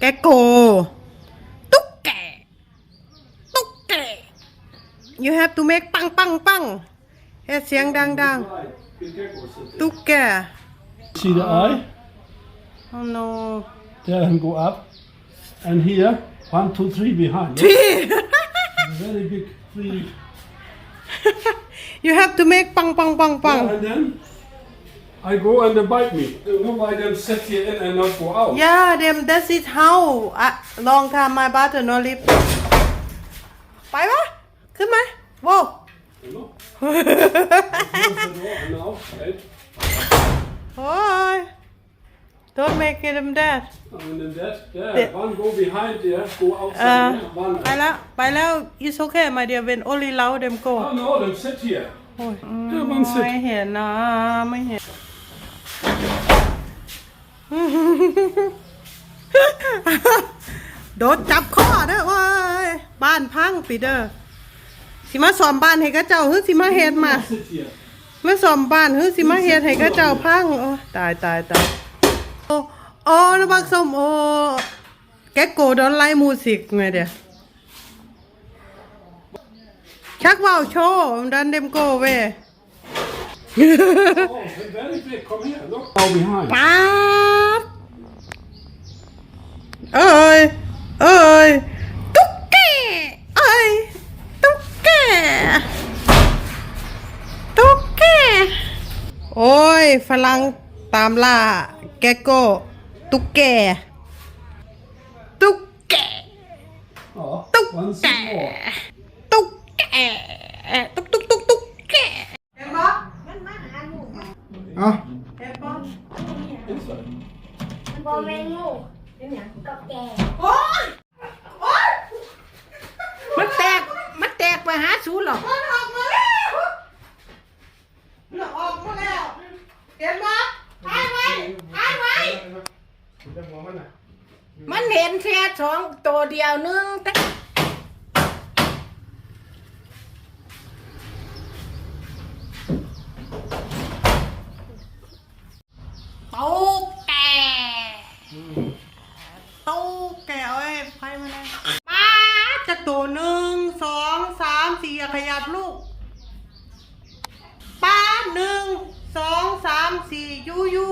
แกโกตุ๊กแกตุ๊กแก you have to make ปังปังปังเฮ็ดเสียงดังดัง Right. Big gecko sitting. ตุ๊กแก See the eye? oh no There and go up. And here, one, two, three behind. yeah? พี่ Very big three. you have to make ปังปังปังปัง Yeah, and then I go and they bite me. You know why them sit here in and not go out? yeah them that's it how uh, long time my brother no live ไปปะขึ้นไหมว้าว You know? Close the door and now, right? โอ้ย don't make them that And then that, there, The- one go behind there, go เอ่อ outside. there, one. ไปแล้ว ไปแล้ว it's okay my dear when only allow them go Oh no, them sit here. โอ้ย Yeah, one ไม่ sit. เห็นนะ ไม่เห็น โดนจับข้อเด้อเว้ยบ้านพังปีเด้อสิมาสอมบ้านให้กระเจ้าหรือสิมาเฮ็ดมา Sit here. มาสอมบ้านหรือสิมาเฮ็ดให้กระเจ้าพังโอ้ตายตายตายโอ้โอ้นะบักส้มโอ้แกโกดอนไลมูสิกไงเดียวชักว่าวโชว์ดันเดมโกเว้ very big. Come here, look. Now behind. ป๊าบเอ้ยเอ้ยตุ๊กแกเอ้ยตุ๊กแกตุ๊กแกโอ้ยฝรั่งตามล่าแกโก้ตุ๊กแกตุ๊กแก Oh, Tuk one kè. sit more. ตุ๊กแกตุ๊กตุ๊กตุ๊กตุ๊กแกเห็นปะ เอ้า เห็นปะ Inside. บอแมงงูกับแกมันแตก มันแตกไปหาศูนย์หรอกมันออกมาแล้วมันออกมาแล้วเห็นปะถ่ายไว้ถ่ายไว้มันเห็นแค่สองตัวเดียวนึงแต่กแกตุ๊กแกเอ้ยไพ่มาเลยป้าดจะตัวหนึ่งสองสามสี่อะ ขยับลูกป้าดหนึ่งสองสามสี่ยูยูยู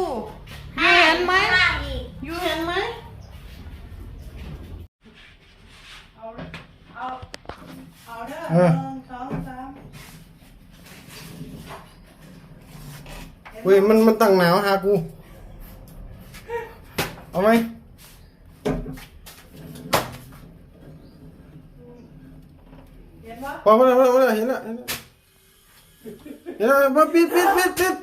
เห็นไหมห้าอีกยูเห็นไหมเอาเอาเอาเด้อเออหนึ่งสองสามเว้ยมันมันตั้งหนาวหากู เอาไหม เห็นปะพอพอแล้วพอแล้วเห็นแล้วเห็นแล้วเห็นแล้วปิดปิดปิดปิด